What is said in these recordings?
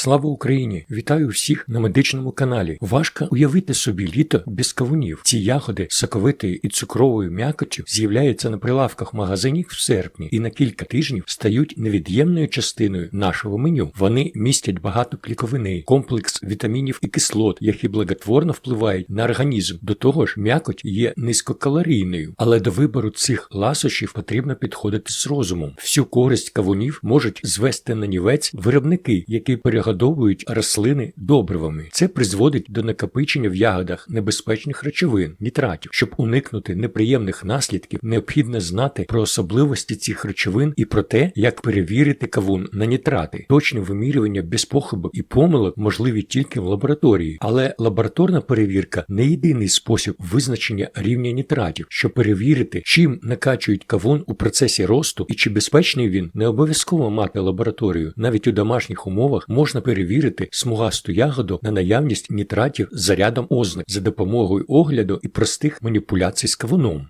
Слава Україні! Вітаю всіх на медичному каналі. Важко уявити собі літо без кавунів. Ці ягоди соковитої і цукровою м'якотю з'являються на прилавках магазинів в серпні і на кілька тижнів стають невід'ємною частиною нашого меню. Вони містять багато кліковини, комплекс вітамінів і кислот, які благотворно впливають на організм. До того ж, м'якоть є низькокалорійною, але до вибору цих ласощів потрібно підходити з розумом. Всю користь кавунів можуть звести на нівець виробники, які перегодовують рослини добривами. Це призводить до накопичення в ягодах небезпечних речовин, нітратів. Щоб уникнути неприємних наслідків, необхідно знати про особливості цих речовин і про те, як перевірити кавун на нітрати. Точне вимірювання без похибок і помилок можливі тільки в лабораторії, але лабораторна перевірка не єдиний спосіб визначення рівня нітратів. Щоб перевірити, чим накачують кавун у процесі росту і чи безпечний він, не обов'язково мати лабораторію. Навіть у домашніх умовах можна перевірити смугасту ягоду на наявність нітратів з зарядом ознак за допомогою огляду і простих маніпуляцій з кавуном.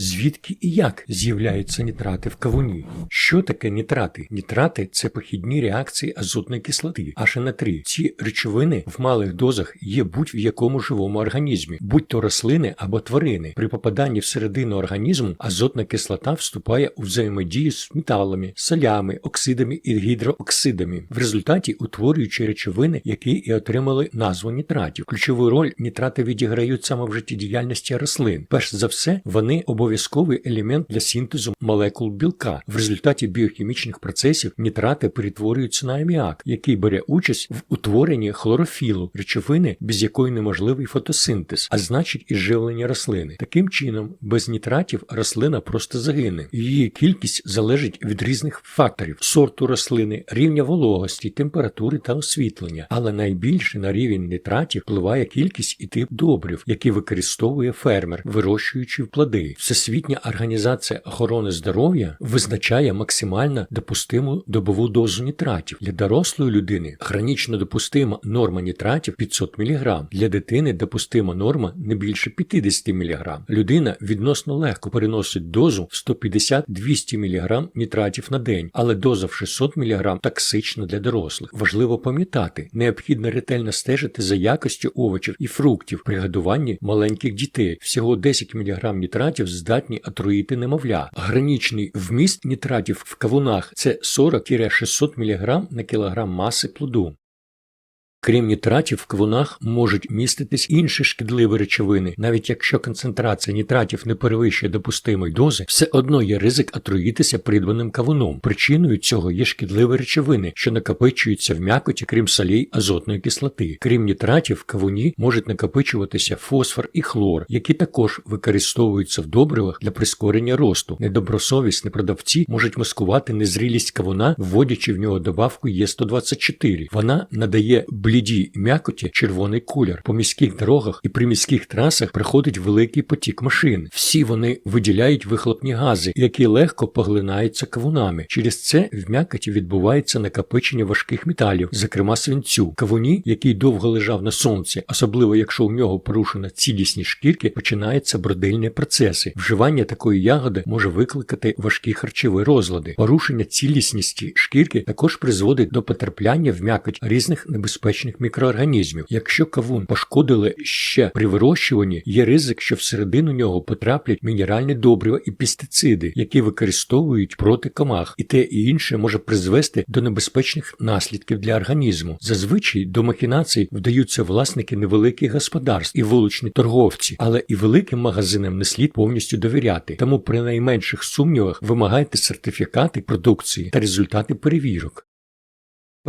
Звідки і як з'являються нітрати в кавуні? Що таке нітрати? Нітрати це похідні реакції азотної кислоти, HNO3. Ці речовини в малих дозах є будь-в якому живому організмі, будь то рослини або тварини. При попаданні всередину організму азотна кислота вступає у взаємодію з металами, солями, оксидами і гідрооксидами, в результаті утворюючи речовини, які і отримали назву нітратів. Ключову роль нітрати відіграють саме в життєдіяльності рослин. Перш за все, вони обов'язковий елемент для синтезу молекул білка. В результаті біохімічних процесів нітрати перетворюються на аміак, який бере участь в утворенні хлорофілу, речовини, без якої неможливий фотосинтез, а значить і живлення рослини. Таким чином, без нітратів рослина просто загине. Її кількість залежить від різних факторів: сорту рослини, рівня вологості, температури та освітлення. Але найбільше на рівень нітратів впливає кількість і тип добрив, які використовує фермер, вирощуючи плоди. Всесвітня організація охорони здоров'я визначає максимально допустиму добову дозу нітратів. Для дорослої людини гранічно допустима норма нітратів 500 мг, для дитини допустима норма не більше 50 мг. Людина відносно легко переносить дозу в 150-200 мг нітратів на день, але доза в 600 мг токсична для дорослих. Важливо пам'ятати, необхідно ретельно стежити за якістю овочів і фруктів при годуванні маленьких дітей. Всього 10 мг нітратів здатні отруїти немовля. Гранічний вміст нітратів в кавунах це 40-600 мг на кілограм маси плоду. Крім нітратів, в кавунах можуть міститись інші шкідливі речовини. Навіть якщо концентрація нітратів не перевищує допустимої дози, все одно є ризик отруїтися придбаним кавуном. Причиною цього є шкідливі речовини, що накопичуються в м'якоті, крім солей азотної кислоти. Крім нітратів, в кавуні можуть накопичуватися фосфор і хлор, які також використовуються в добривах для прискорення росту. Недобросовісні продавці можуть маскувати незрілість кавуна, вводячи в нього добавку Є124. Вона надає блідій м'якоті червоний колір. По міських дорогах і приміських трасах приходить великий потік машин. Всі вони виділяють вихлопні гази, які легко поглинаються кавунами. Через це в м'якоті відбувається накопичення важких металів, зокрема свинцю. Кавуні, який довго лежав на сонці, особливо якщо у нього порушена цілісність шкірки, починаються бродильні процеси. Вживання такої ягоди може викликати важкі харчові розлади. Порушення цілісності шкірки також призводить до потрапляння в м'якоть різних небезпечних мікроорганізмів. Якщо кавун пошкодили ще при вирощуванні, є ризик, що всередину нього потраплять мінеральні добрива і пестициди, які використовують проти комах, і те і інше може призвести до небезпечних наслідків для організму. Зазвичай до махінацій вдаються власники невеликих господарств і вуличні торговці, але і великим магазинам не слід повністю довіряти. Тому при найменших сумнівах вимагайте сертифікати продукції та результати перевірок.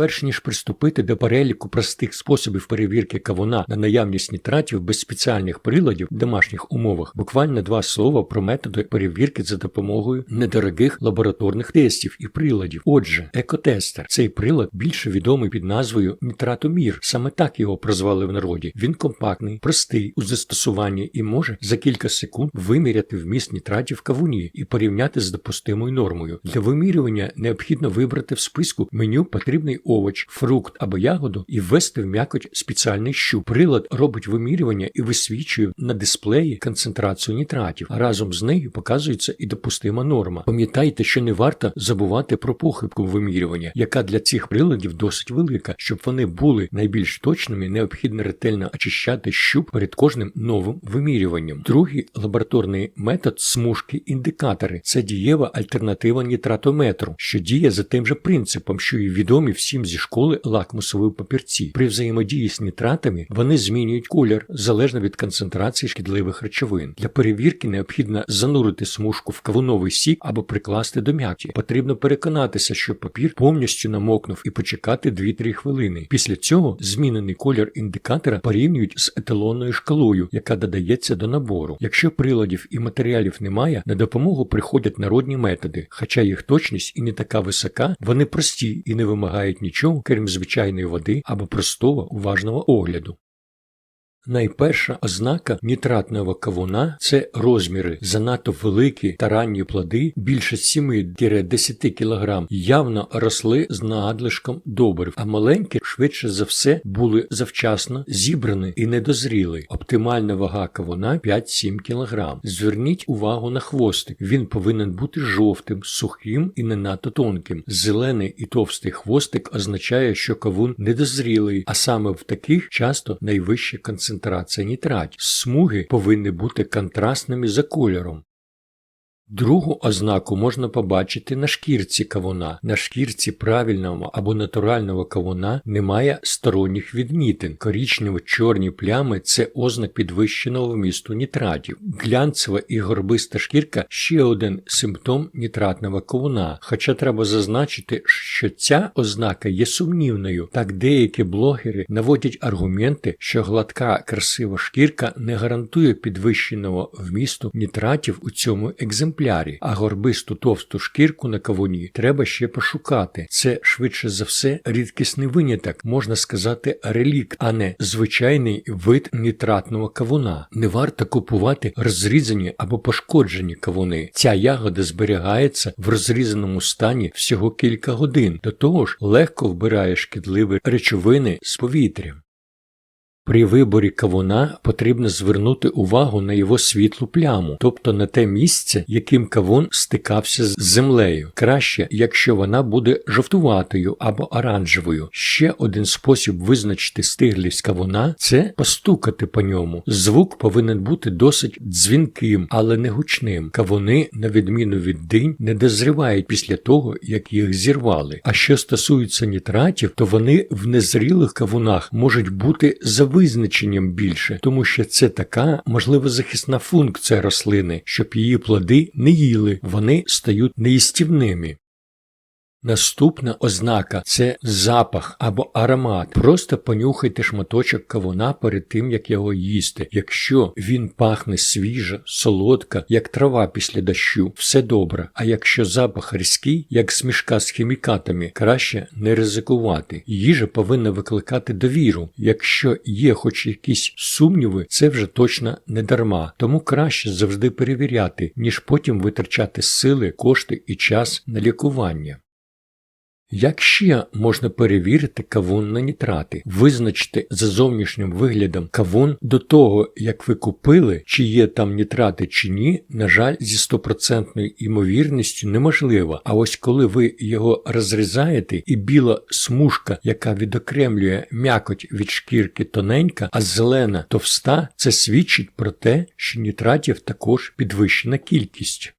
Перш ніж приступити до переліку простих способів перевірки кавуна на наявність нітратів без спеціальних приладів в домашніх умовах, буквально два слова про методи перевірки за допомогою недорогих лабораторних тестів і приладів. Отже, екотестер цей прилад більше відомий під назвою нітратомір. Саме так його прозвали в народі. Він компактний, простий у застосуванні і може за кілька секунд виміряти вміст нітратів в кавуні і порівняти з допустимою нормою. Для вимірювання необхідно вибрати в списку меню потрібний овоч, фрукт або ягоду і ввести в м'якоть спеціальний щуп. Прилад робить вимірювання і висвічує на дисплеї концентрацію нітратів, а разом з нею показується і допустима норма. Пам'ятайте, що не варто забувати про похибку вимірювання, яка для цих приладів досить велика. Щоб вони були найбільш точними, необхідно ретельно очищати щуп перед кожним новим вимірюванням. Другий лабораторний метод смужки індикатори це дієва альтернатива нітратометру, що діє за тим же принципом, що і відомі всім зі школи лакмусові папірці. При взаємодії з нітратами вони змінюють колір залежно від концентрації шкідливих речовин. Для перевірки необхідно занурити смужку в кавуновий сік або прикласти до м'які. Потрібно переконатися, що папір повністю намокнув і почекати 2-3 хвилини. Після цього змінений колір індикатора порівнюють з еталонною шкалою, яка додається до набору. Якщо приладів і матеріалів немає, на допомогу приходять народні методи, хоча їх точність і не така висока, вони прості і не вимагають нічого, крім звичайної води або простого уважного огляду. Найперша ознака нітратного кавуна це розміри, занадто великі та ранні плоди більше 7-10 кг явно росли з надлишком добрив, а маленькі швидше за все були завчасно зібрані і недозріли. Оптимальна вага кавуна 5-7 кг. Зверніть увагу на хвостик. Він повинен бути жовтим, сухим і не надто тонким. Зелений і товстий хвостик означає, що кавун недозрілий, а саме в таких часто найвища концентрація концентрація нітратів. Смуги повинні бути контрастними за кольором. Другу ознаку можна побачити на шкірці кавуна. На шкірці правильного або натурального кавуна немає сторонніх відмітин. Корічнево-чорні плями це ознак підвищеного вмісту нітратів. Глянцева і горбиста шкірка ще один симптом нітратного кавуна. Хоча треба зазначити, що ця ознака є сумнівною. Так деякі блогери наводять аргументи, що гладка красива шкірка не гарантує підвищеного вмісту нітратів у цьому екземплярі екземплярі, а горбисту товсту шкірку на кавуні треба ще пошукати. Це швидше за все рідкісний виняток, можна сказати, релікт, а не звичайний вид нітратного кавуна. Не варто купувати розрізані або пошкоджені кавуни. Ця ягода зберігається в розрізаному стані всього кілька годин, до того ж легко вбирає шкідливі речовини з повітря. При виборі кавуна потрібно звернути увагу на його світлу пляму, тобто на те місце, яким кавун стикався з землею. Краще, якщо вона буде жовтуватою або оранжевою. Ще один спосіб визначити стиглість кавуна це постукати по ньому. Звук повинен бути досить дзвінким, але не гучним. Кавуни, на відміну від динь, не дозрівають після того, як їх зірвали. А що стосується нітратів, то вони в незрілих кавунах можуть бути завищені визначенням більше, тому що це така можливо захисна функція рослини, щоб її плоди не їли, вони стають неїстівними. Наступна ознака це запах або аромат. Просто понюхайте шматочок кавуна перед тим, як його їсти. Якщо він пахне свіжо, солодка, як трава після дощу, все добре. А якщо запах різкий, як смішка з хімікатами, краще не ризикувати. Їжа повинна викликати довіру. Якщо є хоч якісь сумніви, це вже точно не дарма. Тому краще завжди перевіряти, ніж потім витрачати сили, кошти і час на лікування. Як ще можна перевірити кавун на нітрати, визначити за зовнішнім виглядом кавун до того, як ви купили, чи є там нітрати чи ні, на жаль, зі стопроцентною імовірністю неможливо. А ось коли ви його розрізаєте, і біла смужка, яка відокремлює м'якоть від шкірки тоненька, а зелена товста, це свідчить про те, що нітратів також підвищена кількість.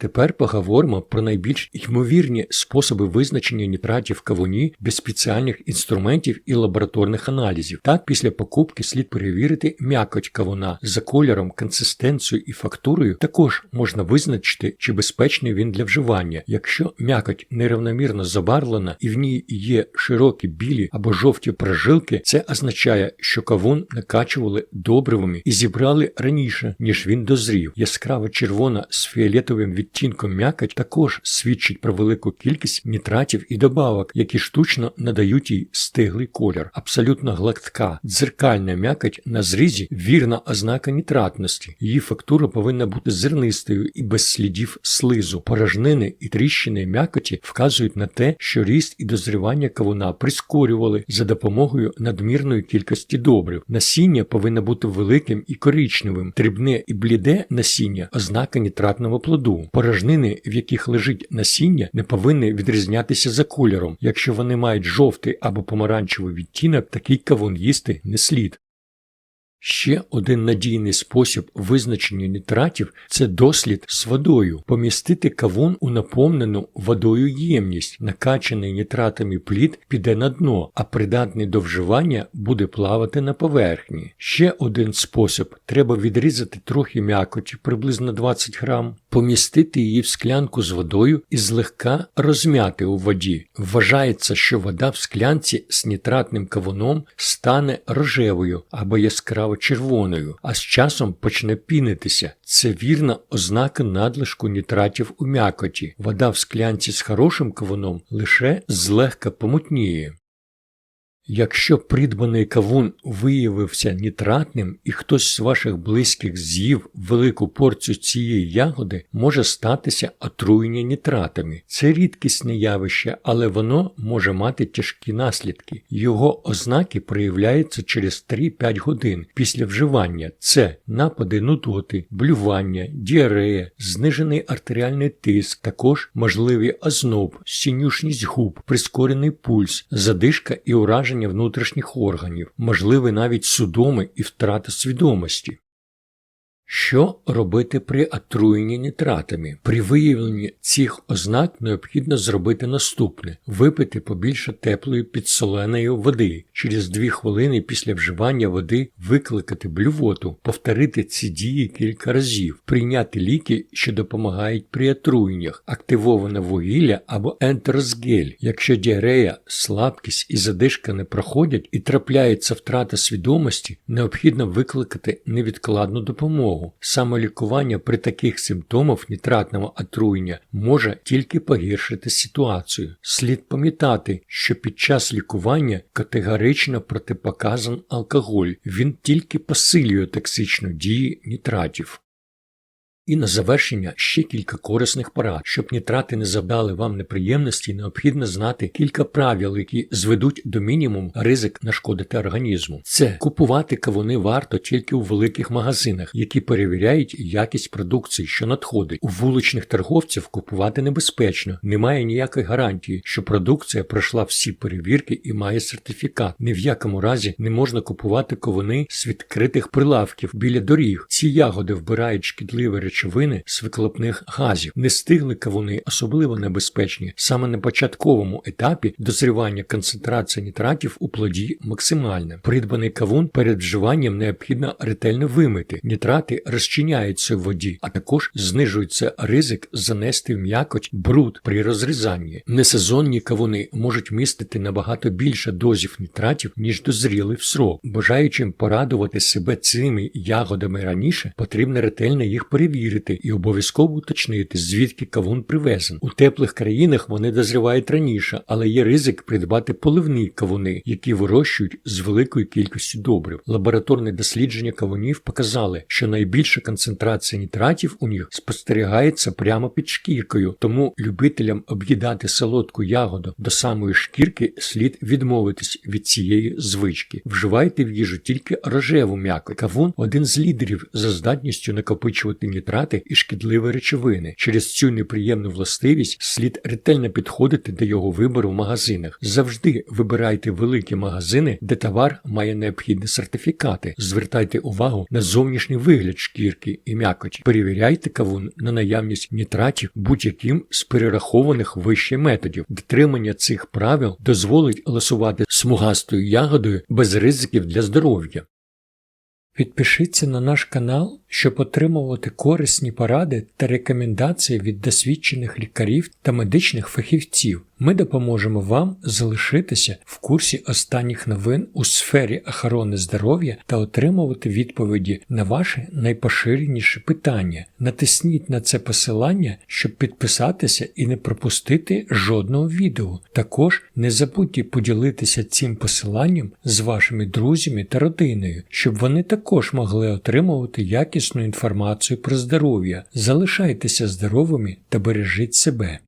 Тепер поговоримо про найбільш ймовірні способи визначення нітратів в кавуні без спеціальних інструментів і лабораторних аналізів. Так, після покупки слід перевірити м'якоть кавуна за кольором, консистенцією і фактурою. Також можна визначити, чи безпечний він для вживання. Якщо м'якоть нерівномірно забарвлена і в ній є широкі білі або жовті прожилки, це означає, що кавун накачували добривами і зібрали раніше, ніж він дозрів. Яскраво червона з фіолетовим від відтінком м'якоть також свідчить про велику кількість нітратів і добавок, які штучно надають їй стиглий колір. Абсолютно гладка, дзеркальна м'якоть на зрізі вірна ознака нітратності. Її фактура повинна бути зернистою і без слідів слизу. Порожнини і тріщини м'якоті вказують на те, що ріст і дозрівання кавуна прискорювали за допомогою надмірної кількості добрив. Насіння повинно бути великим і коричневим, дрібне і бліде насіння ознака нітратного плоду. Порожнини, в яких лежить насіння, не повинні відрізнятися за кольором. Якщо вони мають жовтий або помаранчевий відтінок, такий кавун їсти не слід. Ще один надійний спосіб визначення нітратів це дослід з водою. Помістити кавун у наповнену водою ємність, накачаний нітратами плід піде на дно, а придатний до вживання буде плавати на поверхні. Ще один спосіб треба відрізати трохи м'якоті, приблизно 20 грам, помістити її в склянку з водою і злегка розм'яти у воді. Вважається, що вода в склянці з нітратним кавуном стане рожевою або яскраво червоною, а з часом почне пінитися. Це вірна ознака надлишку нітратів у м'якоті. Вода в склянці з хорошим кавуном лише злегка помутніє. Якщо придбаний кавун виявився нітратним і хтось з ваших близьких з'їв велику порцію цієї ягоди, може статися отруєння нітратами. Це рідкісне явище, але воно може мати тяжкі наслідки. Його ознаки проявляються через 3-5 годин після вживання. Це напади нудоти, блювання, діарея, знижений артеріальний тиск, також можливі озноб, синюшність губ, прискорений пульс, задишка і ураження внутрішніх органів, можливі навіть судоми і втрата свідомості. Що робити при отруєнні нітратами? При виявленні цих ознак необхідно зробити наступне: випити побільше теплої підсоленої води, через 2 хвилини після вживання води викликати блювоту, повторити ці дії кілька разів, прийняти ліки, що допомагають при отруєннях, активоване вугілля або ентеросгель. Якщо діарея, слабкість і задишка не проходять і трапляється втрата свідомості, необхідно викликати невідкладну допомогу. Самолікування при таких симптомах нітратного отруєння може тільки погіршити ситуацію. Слід пам'ятати, що під час лікування категорично протипоказан алкоголь, він тільки посилює токсичну дію нітратів. І на завершення ще кілька корисних порад. Щоб нітрати не завдали вам неприємності, необхідно знати кілька правил, які зведуть до мінімум ризик нашкодити організму. Це купувати кавуни варто тільки у великих магазинах, які перевіряють якість продукції, що надходить. У вуличних торговців купувати небезпечно, немає ніякої гарантії, що продукція пройшла всі перевірки і має сертифікат. Ні в якому разі не можна купувати кавуни з відкритих прилавків біля доріг. Ці ягоди вбирають шкідливі речі речовини з вихлопних газів. Не стигли кавуни особливо небезпечні. Саме на початковому етапі дозрівання концентрація нітратів у плоді максимальна. Придбаний кавун перед вживанням необхідно ретельно вимити. Нітрати розчиняються в воді, а також знижується ризик занести в м'якоть бруд при розрізанні. Несезонні кавуни можуть містити набагато більше дозів нітратів, ніж дозріли в срок. Бажаючим порадувати себе цими ягодами раніше, потрібно ретельно їх перевірити перевірити і обов'язково уточнити, звідки кавун привезен. У теплих країнах вони дозрівають раніше, але є ризик придбати поливні кавуни, які вирощують з великою кількістю добрив. Лабораторне дослідження кавунів показали, що найбільша концентрація нітратів у них спостерігається прямо під шкіркою, тому любителям об'їдати солодку ягоду до самої шкірки слід відмовитись від цієї звички. Вживайте в їжу тільки рожеву м'яко. Кавун один з лідерів за здатністю накопичувати нітрати втрати і шкідливі речовини. Через цю неприємну властивість слід ретельно підходити до його вибору в магазинах. Завжди вибирайте великі магазини, де товар має необхідні сертифікати. Звертайте увагу на зовнішній вигляд шкірки і м'якоті. Перевіряйте кавун на наявність нітратів будь-яким з перерахованих вище методів. Дотримання цих правил дозволить ласувати смугастою ягодою без ризиків для здоров'я. Підпишіться на наш канал щоб отримувати корисні поради та рекомендації від досвідчених лікарів та медичних фахівців. Ми допоможемо вам залишитися в курсі останніх новин у сфері охорони здоров'я та отримувати відповіді на ваші найпоширеніші питання. Натисніть на це посилання, щоб підписатися і не пропустити жодного відео. Також не забудьте поділитися цим посиланням з вашими друзями та родиною, щоб вони також могли отримувати якісну інформацію про здоров'я. Залишайтеся здоровими та бережіть себе.